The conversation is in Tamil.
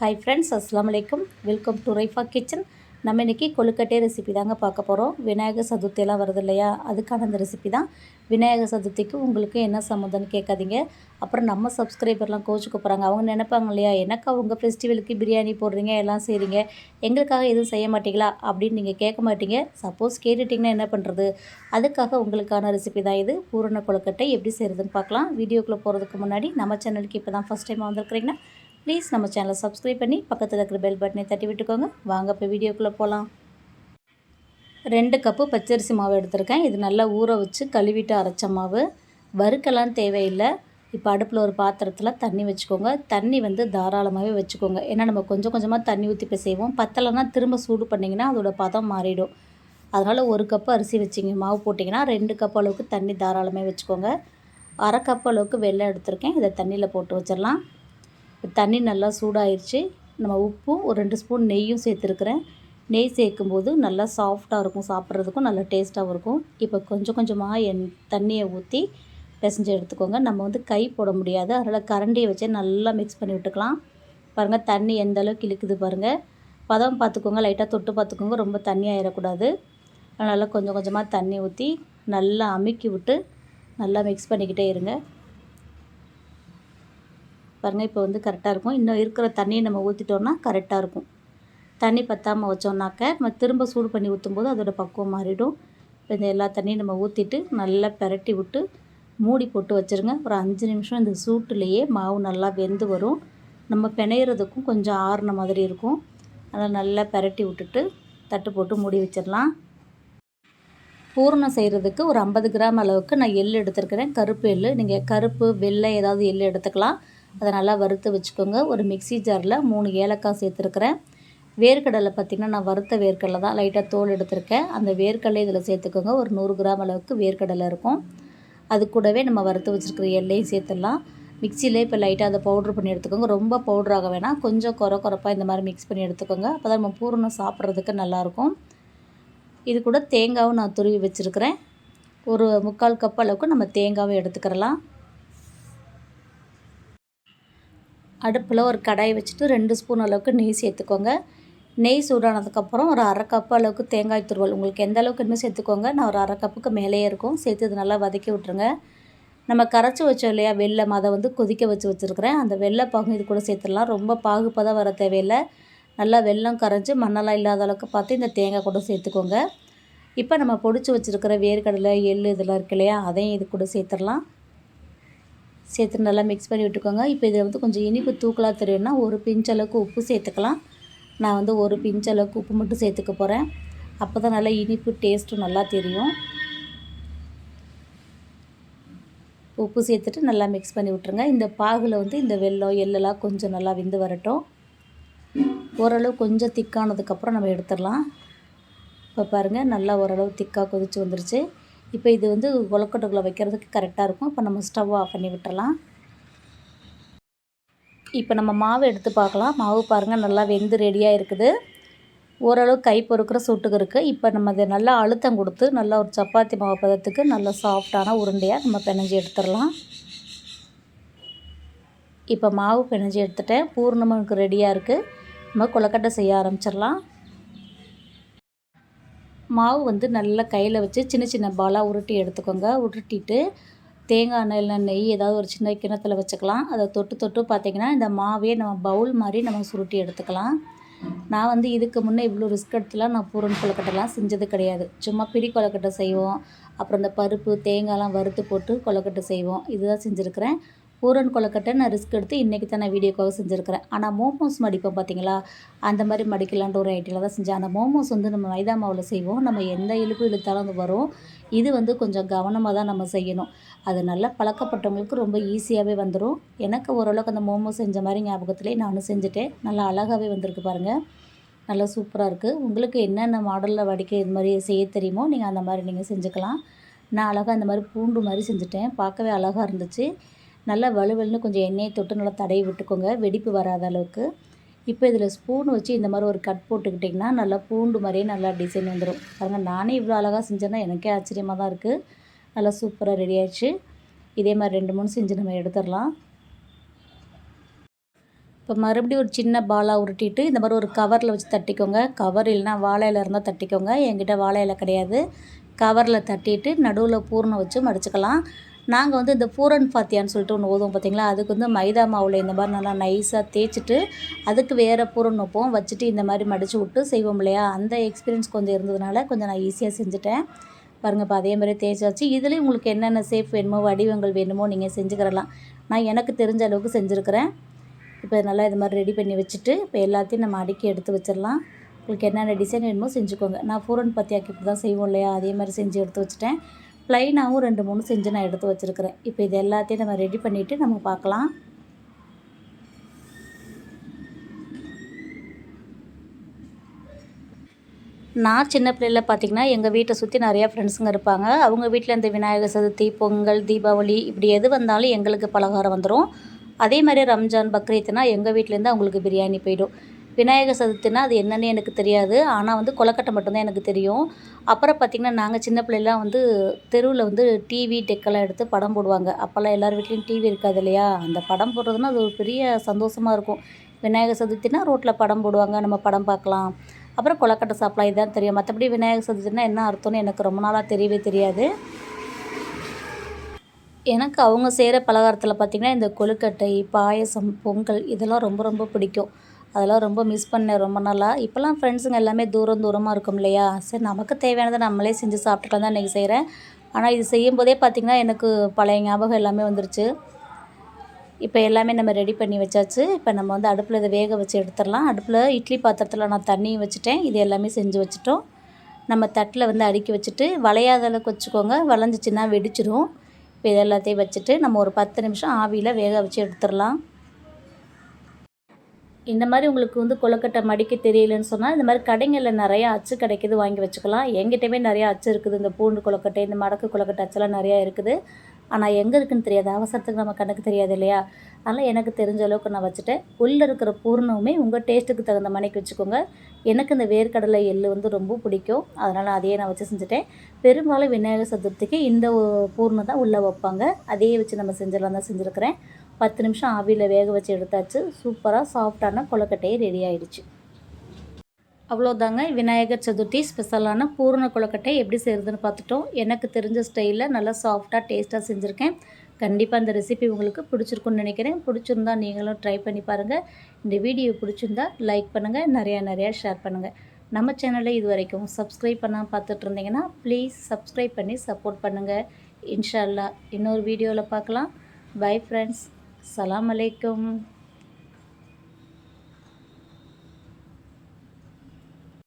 ஹாய் ஃப்ரெண்ட்ஸ் அஸ்லாம் அலைக்கும் வெல்கம் டு ரைஃபா கிச்சன் நம்ம இன்றைக்கி கொழுக்கட்டை ரெசிபி தாங்க பார்க்க போகிறோம் விநாயகர் சதுர்த்தியெல்லாம் வருது இல்லையா? அதுக்கான அந்த ரெசிபி தான். விநாயகர் சதுர்த்திக்கு உங்களுக்கு என்ன சம்மந்தம்னு கேட்காதீங்க. அப்புறம் நம்ம சப்ஸ்கிரைபர்லாம் கோச்சுக்கு போகிறாங்க அவங்க நினைப்பாங்க இல்லையா? எனக்கு அவங்க ஃபெஸ்டிவலுக்கு பிரியாணி போடுறீங்க? எல்லாம் செய்கிறீங்க எங்களுக்காக எதுவும் செய்ய மாட்டீங்களா? அப்படின்னு நீங்கள் கேட்க மாட்டீங்க. சப்போஸ் கேட்டுட்டிங்கன்னா என்ன பண்ணுறது அதுக்காக உங்களுக்கான ரெசிபி தான் இது. பூரண கொழுக்கட்டை எப்படி செய்கிறதுன்னு பார்க்கலாம். வீடியோக்குள்ளே போகிறதுக்கு முன்னாடி நம்ம சேனலுக்கு இப்போ தான் ஃபஸ்ட் டைம் வந்திருக்கிறீங்கன்னா ப்ளீஸ் நம்ம சேனலை சப்ஸ்கிரைப் பண்ணி பக்கத்தில் இருக்கிற பெல் பட்டனை தட்டி விட்டுக்கோங்க. வாங்க இப்போ வீடியோக்குள்ளே போகலாம் ரெண்டு கப்பு பச்சரிசி மாவு எடுத்திருக்கேன். இது நல்லா ஊற வச்சு கழுவிட்டு அரைச்ச மாவு. வறுக்கெல்லாம் தேவையில்லை. இப்போ அடுப்பில் ஒரு பாத்திரத்தில் தண்ணி வச்சுக்கோங்க. தண்ணி வந்து தாராளமாகவே வச்சுக்கோங்க. ஏன்னா நம்ம கொஞ்சம் கொஞ்சமாக தண்ணி ஊற்றி இப்போ செய்வோம் பத்தலைன்னா திரும்ப சூடு பண்ணிங்கன்னா அதோட பதம் மாறிடும். அதனால் ஒரு கப்பு அரிசி வச்சிங்க. மாவு போட்டிங்கன்னா ரெண்டு கப் அளவுக்கு தண்ணி தாராளமாக வச்சுக்கோங்க. அரை கப் அளவுக்கு வெள்ளம் எடுத்திருக்கேன். இதை தண்ணியில் போட்டு வச்சிடலாம். தண்ணி நல்லா சூடாயிருச்சு. நம்ம உப்பும் ஒரு ரெண்டு ஸ்பூன் நெய்யும் சேர்த்துருக்குறேன். நெய் சேர்க்கும்போது நல்லா சாஃப்டாக இருக்கும் சாப்பிட்றதுக்கும் நல்லா டேஸ்ட்டாகவும் இருக்கும். இப்போ கொஞ்சம் கொஞ்சமாக என் தண்ணியை ஊற்றி பிசைஞ்சு எடுத்துக்கோங்க. நம்ம வந்து கை போட முடியாது. அதனால் கரண்டியை வச்சு நல்லா மிக்ஸ் பண்ணி விட்டுக்கலாம். பாருங்கள் தண்ணி எந்த அளவுக்கு இழுக்குது பாருங்கள் பதம் பார்த்துக்கோங்க லைட்டாக தொட்டு பார்த்துக்கோங்க ரொம்ப தண்ணி ஆயிடக்கூடாது அதனால் கொஞ்சம் கொஞ்சமாக தண்ணி ஊற்றி நல்லா அமுக்கி விட்டு நல்லா மிக்ஸ் பண்ணிக்கிட்டே இருங்க. பாருங்கள் இப்போ வந்து கரெக்டாக இருக்கும். இன்னும் இருக்கிற தண்ணியை நம்ம ஊற்றிட்டோன்னா கரெக்டாக இருக்கும். தண்ணி பற்றாமல் வச்சோம்னாக்க நம்ம திரும்ப சூடு பண்ணி ஊற்றும்போது அதோட பக்குவம் மாறிடும். இப்போ இந்த எல்லா தண்ணியும் நம்ம ஊற்றிட்டு நல்லா பெரட்டி விட்டு மூடி போட்டு வச்சுருங்க. ஒரு அஞ்சு நிமிஷம் இந்த சூட்டுலேயே மாவு நல்லா வெந்து வரும். நம்ம பிணையிறதுக்கும் கொஞ்சம் ஆறுன மாதிரி இருக்கும். அதனால் நல்லா பெரட்டி விட்டுட்டு தட்டு போட்டு மூடி வச்சிடலாம். பூரணம் செய்கிறதுக்கு ஒரு ஐம்பது கிராம் அளவுக்கு நான் எள் எடுத்துருக்கிறேன். கருப்பு எள். நீங்கள் கருப்பு வெள்ளை ஏதாவது எள் எடுத்துக்கலாம். அதை நல்லா வறுத்து வச்சுக்கோங்க. ஒரு மிக்சி ஜாரில் மூணு ஏலக்காய் சேர்த்துருக்குறேன். வேர்க்கடலை பார்த்திங்கன்னா நான் வறுத்த வேர்க்கடலை தான் லைட்டாக தோல் எடுத்திருக்கேன். அந்த வேர்க்கடலை இதில் சேர்த்துக்கோங்க. ஒரு நூறு கிராம் அளவுக்கு வேர்க்கடலை இருக்கும். அது கூடவே நம்ம வறுத்து வச்சுருக்கிற எல்லையும் சேர்த்துடலாம். மிக்சியிலே இப்போ லைட்டாக அதை பவுட்ரு பண்ணி எடுத்துக்கோங்க. ரொம்ப பவுட்ராக வேணாம். கொஞ்சம் குறை குறைப்பாக இந்த மாதிரி மிக்ஸ் பண்ணி எடுத்துக்கோங்க. அப்போ தான் நம்ம பூரணம் சாப்பிட்றதுக்கு நல்லாயிருக்கும். இது கூட தேங்காவும் நான் துருவி வச்சுருக்கிறேன். ஒரு முக்கால் கப் அளவுக்கு நம்ம தேங்காவை எடுத்துக்கிறலாம். அடுப்பில் ஒரு கடாய் வச்சுட்டு ரெண்டு ஸ்பூன் அளவுக்கு நெய் சேர்த்துக்கோங்க. நெய் சூடானதுக்கப்புறம் ஒரு அரை கப்பு அளவுக்கு தேங்காய் துருவல். உங்களுக்கு எந்த அளவுக்கு இன்னும் சேர்த்துக்கோங்க. நான் ஒரு அரை கப்புக்கு மேலேயே இருக்கும். சேர்த்து இது நல்லா வதக்கி விட்ருங்க நம்ம கரைச்சி வச்சோம் இல்லையா வெள்ளம் அதை வந்து கொதிக்க வச்சு வச்சுருக்கிறேன். அந்த வெள்ளை பாகு இது கூட சேர்த்துடலாம். ரொம்ப பாகுப்பதாக வர தேவையில்லை. நல்லா வெள்ளம் கரைஞ்சி மண்ணெல்லாம் இல்லாத அளவுக்கு பார்த்து இந்த தேங்காய் கூட சேர்த்துக்கோங்க. இப்போ நம்ம பொடிச்சு வச்சுருக்கிற வேர்க்கடலை எள் இதெல்லாம் இருக்கு இல்லையா அதையும் இது கூட சேர்த்துடலாம். சேர்த்து நல்லா மிக்ஸ் பண்ணி விட்டுக்கோங்க. இப்போ இதில் வந்து கொஞ்சம் இனிப்பு தூக்கலாக தெரியும்னா ஒரு பிஞ்ச் அளவுக்கு உப்பு சேர்த்துக்கலாம். நான் வந்து ஒரு பிஞ்ச் அளவுக்கு உப்பு மட்டும் சேர்த்துக்க போகிறேன் அப்போ தான் நல்லா இனிப்பு டேஸ்ட்டும் நல்லா தெரியும். உப்பு சேர்த்துட்டு நல்லா மிக்ஸ் பண்ணி விட்ருங்க இந்த பாகில் வந்து இந்த வெல்லம் எள்ளெல்லாம் கொஞ்சம் நல்லா விந்து வரட்டும். ஓரளவு கொஞ்சம் திக்கானதுக்கப்புறம் நம்ம எடுத்துடலாம். இப்போ பாருங்கள் நல்லா ஓரளவு திக்காக கொதித்து வந்துருச்சு. இப்போ இது வந்து கொலக்கட்டைக்குள்ளே வைக்கிறதுக்கு கரெக்டாக இருக்கும். இப்போ நம்ம ஸ்டவ் ஆஃப் பண்ணி விட்டுறலாம். இப்போ நம்ம மாவு எடுத்து பார்க்கலாம். மாவு பாருங்கள் நல்லா வெந்து ரெடியாக இருக்குது. ஓரளவு கை பொறுக்கிற சுட்டுக்கு இருக்குது இப்போ நம்ம அதை நல்லா அழுத்தம் கொடுத்து நல்லா ஒரு சப்பாத்தி மாவு பதத்துக்கு நல்லா சாஃப்டான உருண்டையாக நம்ம பிணைஞ்சி எடுத்துடலாம். இப்போ மாவு பிணைஞ்சி எடுத்துட்டேன். பூர்ணமாக ரெடியாக இருக்குது நம்ம கொலக்கட்டை செய்ய ஆரம்பிச்சிடலாம். மாவு வந்து நல்லா கையில் வச்சு சின்ன சின்ன பாலாக உருட்டி எடுத்துக்கோங்க. உருட்டிட்டு தேங்காய் எண்ணெய் நெய் ஏதாவது ஒரு சின்ன கிணத்துல வச்சுக்கலாம். அதை தொட்டு தொட்டு பார்த்திங்கன்னா இந்த மாவையே நம்ம பவுல் மாதிரி நம்ம சுருட்டி எடுத்துக்கலாம். நான் வந்து இதுக்கு முன்னே இவ்வளோ ரிஸ்க் எடுத்துலாம் நான் பூரன் கொலக்கட்டைலாம் செஞ்சது கிடையாது. சும்மா பிடி கொலக்கட்டை செய்வோம். அப்புறம் இந்த பருப்பு தேங்காய்லாம் வறுத்து போட்டு கொலக்கட்டை செய்வோம். இதுதான் செஞ்சுருக்கிறேன். பூரன் கொலக்கட்டை நான் ரிஸ்க் எடுத்து இன்றைக்கி தான் நான் வீடியோக்காக செஞ்சுருக்கிறேன். ஆனால் மோமோஸ் மடிப்போம் பார்த்தீங்களா அந்த மாதிரி மடிக்கலான்ற ஒரு ஐட்டியில் தான் செஞ்சேன். அந்த மோமோஸ் வந்து நம்ம மைதா மாவில் செய்வோம். நம்ம எந்த இழுப்பு இழுத்தாலும் அது வரும். இது வந்து கொஞ்சம் கவனமாக தான் நம்ம செய்யணும். அது நல்லா பழக்கப்பட்டவங்களுக்கு ரொம்ப ஈஸியாகவே வந்துடும் எனக்கு ஓரளவுக்கு அந்த மோமோஸ் செஞ்ச மாதிரி ஞாபகத்துலேயே நானும் செஞ்சுட்டேன். நல்லா அழகாகவே வந்திருக்கு பாருங்கள் நல்லா சூப்பராக இருக்குது உங்களுக்கு என்னென்ன மாடலில் வடிக்க இது மாதிரி செய்ய தெரியுமோ நீங்கள் அந்த மாதிரி நீங்கள் செஞ்சுக்கலாம். நான் அழகாக இந்த மாதிரி பூண்டு மாதிரி செஞ்சுட்டேன். பார்க்கவே அழகாக இருந்துச்சு. நல்லா வலுவலுன்னு கொஞ்சம் எண்ணெயை தொட்டு நல்லா தடவி விட்டுக்கோங்க. வெடிப்பு வராத அளவுக்கு. இப்போ இதில் ஸ்பூன் வச்சு இந்த மாதிரி ஒரு கட் போட்டுக்கிட்டிங்கன்னா நல்லா பூண்டு மாதிரியே நல்லா டிசைன் வந்துடும் பாருங்கள் நானே இவ்வளோ அழகாக செஞ்சேன்னா எனக்கே ஆச்சரியமாக தான் இருக்குது நல்லா சூப்பராக ரெடி ஆயிடுச்சு. இதே மாதிரி ரெண்டு மூணு செஞ்சு நம்ம எடுத்துடலாம். இப்போ மறுபடியும் ஒரு சின்ன பாலாக உருட்டிட்டு இந்த மாதிரி ஒரு கவரில் வச்சு தட்டிக்கோங்க. கவர் இல்லைனா வாழை இலை இருந்தால் தட்டிக்கோங்க. என்கிட்ட வாழை இலை கிடையாது. கவரில் தட்டிட்டு நடுவில் பூர்ணம் வச்சு மடிச்சுக்கலாம் நாங்கள் வந்து இந்த பூரன் ஃபாத்தியான்னு சொல்லிட்டு ஒன்று ஓதுவோம் பார்த்தீங்களா அதுக்கு வந்து மைதா மாவில் இந்த மாதிரி நல்லா நைஸாக தேய்ச்சிட்டு அதுக்கு வேறு பூரன் வைப்போம் வச்சுட்டு இந்த மாதிரி மடித்து விட்டு செய்வோம் இல்லையா? அந்த எக்ஸ்பீரியன்ஸ் கொஞ்சம் இருந்ததுனால கொஞ்சம் நான் ஈஸியாக செஞ்சுட்டேன். பாருங்கள் இப்போ அதே மாதிரி தேய்ச்சி வச்சு இதுலேயும் உங்களுக்கு என்னென்ன சேஃப் வேணுமோ வடிவங்கள் வேணுமோ நீங்கள் செஞ்சுக்கிறலாம். நான் எனக்கு தெரிஞ்ச அளவுக்கு செஞ்சுருக்கிறேன். இப்போ நல்லா இது மாதிரி ரெடி பண்ணி வச்சுட்டு இப்போ எல்லாத்தையும் நம்ம அடுக்கி எடுத்து வச்சிடலாம். உங்களுக்கு என்னென்ன டிசைன் வேணுமோ செஞ்சுக்கோங்க. நான் பூரன் பத்தியாக்கி இப்படி தான் செய்வோம் இல்லையா? அதே மாதிரி செஞ்சு எடுத்து வச்சுட்டேன். லைனாகவும் ரெண்டு மூணு செஞ்சு நான் எடுத்து வச்சுருக்கிறேன். இப்போ இது எல்லாத்தையும் நம்ம ரெடி பண்ணிவிட்டு நம்ம பார்க்கலாம். நான் சின்ன பிள்ளையில் பார்த்திங்கன்னா எங்கள் வீட்டை சுற்றி நிறையா ஃப்ரெண்ட்ஸுங்க இருப்பாங்க. அவங்க வீட்டில் இந்த விநாயகர் சதுர்த்தி பொங்கல் தீபாவளி இப்படி எது வந்தாலும் எங்களுக்கு பலகாரம் வந்துடும் அதே மாதிரி ரம்ஜான் பக்ரீத்னா எங்கள் வீட்டிலேருந்து அவங்களுக்கு பிரியாணி போயிடும். விநாயகர் சதுர்த்தினா அது என்னன்னு எனக்கு தெரியாது. ஆனால் வந்து கொலக்கட்டை மட்டும்தான் எனக்கு தெரியும். அப்புறம் பார்த்திங்கன்னா நாங்கள் சின்ன பிள்ளைலாம் வந்து தெருவில் வந்து டிவி டெக்கெல்லாம் எடுத்து படம் போடுவாங்க. அப்போல்லாம் எல்லார் வீட்லேயும் டிவி இருக்காது இல்லையா? அந்த படம் போடுறதுன்னா அது ஒரு பெரிய சந்தோஷமாக இருக்கும். விநாயகர் சதுர்த்தினா ரோட்டில் படம் போடுவாங்க. நம்ம படம் பார்க்கலாம். அப்புறம் கொலக்கட்டை சாப்பிடலாம். இதுதான் தெரியும். மற்றபடி விநாயகர் சதுர்த்தினா என்ன அர்த்தம்னு எனக்கு ரொம்ப நாளாக தெரியவே தெரியாது. எனக்கு அவங்க செய்கிற பலகாரத்தில் பார்த்திங்கன்னா இந்த கொழுக்கட்டை பாயசம் பொங்கல் இதெல்லாம் ரொம்ப ரொம்ப பிடிக்கும். அதெல்லாம் ரொம்ப மிஸ் பண்ணேன் ரொம்ப நாளாக இப்போல்லாம் ஃப்ரெண்ட்ஸுங்க எல்லாமே தூரம் தூரமாக இருக்கும் இல்லையா? சரி நமக்கு தேவையானதை நம்மளே செஞ்சு சாப்பிட்டுக்கலாம் தான் இன்றைக்கி செய்கிறேன் ஆனால் இது செய்யும்போதே பார்த்திங்கன்னா எனக்கு பழைய ஞாபகம் எல்லாமே வந்துருச்சு. இப்போ எல்லாமே நம்ம ரெடி பண்ணி வச்சாச்சு. இப்போ நம்ம வந்து அடுப்பில் இதை வேக வச்சு எடுத்துடலாம். அடுப்பில் இட்லி பாத்திரத்தில் நான் தண்ணியும் வச்சுட்டேன். இது எல்லாமே செஞ்சு வச்சுட்டோம். நம்ம தட்டில் வந்து அடுக்கி வச்சுட்டு வளையாத அளவுக்கு வச்சுக்கோங்க. வளைஞ்சிச்சின்னா வெடிச்சிடும் இப்போ இது எல்லாத்தையும் வச்சுட்டு நம்ம ஒரு பத்து நிமிஷம் ஆவியில் வேக வச்சு எடுத்துடலாம். இந்த மாதிரி உங்களுக்கு வந்து கொழுக்கட்டை மடிக்க தெரியலன்னு சொன்னால் இந்த மாதிரி கடைங்களில் நிறையா அச்சு கிடைக்கிது வாங்கி வச்சுக்கலாம். எங்கிட்டமே நிறையா அச்சு இருக்குது. இந்த பூண்டு கொழுக்கட்டை இந்த மடக்கு கொழுக்கட்டை அச்செல்லாம் நிறையா இருக்குது. ஆனால் எங்கே இருக்குன்னு தெரியாது. அவசரத்துக்கு நம்ம கணக்கு தெரியாது இல்லையா? அதனால் எனக்கு தெரிஞ்ச அளவுக்கு நான் வச்சுட்டேன். உள்ளே இருக்கிற பூர்ணமுமே உங்கள் டேஸ்ட்டுக்கு தகுந்த மணிக்கு வச்சுக்கோங்க. எனக்கு இந்த வேர்க்கடலை எள் வந்து ரொம்ப பிடிக்கும். அதனால் அதையே நான் வச்சு செஞ்சுட்டேன். பெரும்பாலும் விநாயகர் சதுர்த்திக்கு இந்த பூர்ணம் தான் உள்ளே வைப்பாங்க. அதையே வச்சு நம்ம செஞ்சிடலாம் தான் செஞ்சுருக்கிறேன். பத்து நிமிஷம் ஆவியில் வேக வச்சு எடுத்தாச்சு. சூப்பராக சாஃப்டான கொழுக்கட்டையே ரெடி ஆயிடுச்சு. அவ்வளோதாங்க விநாயகர் சதுர்த்தி ஸ்பெஷலான பூரண கொழுக்கட்டை எப்படி செய்கிறதுன்னு பார்த்துட்டோம். எனக்கு தெரிஞ்ச ஸ்டைலில் நல்லா சாஃப்டாக டேஸ்ட்டாக செஞ்சுருக்கேன். கண்டிப்பாக அந்த ரெசிபி உங்களுக்கு பிடிச்சிருக்குன்னு நினைக்கிறேன். பிடிச்சிருந்தா நீங்களும் ட்ரை பண்ணி பாருங்கள் இந்த வீடியோ பிடிச்சிருந்தா லைக் பண்ணுங்கள் நிறையா நிறையா ஷேர் பண்ணுங்கள் நம்ம சேனலை இது வரைக்கும் சப்ஸ்கிரைப் பண்ணால் பார்த்துட்டு இருந்தீங்கன்னா ப்ளீஸ் சப்ஸ்கிரைப் பண்ணி சப்போர்ட் பண்ணுங்கள் இன்ஷால்லா இன்னொரு வீடியோவில் பார்க்கலாம். பை ஃப்ரெண்ட்ஸ் சலாம் அலைக்கும்.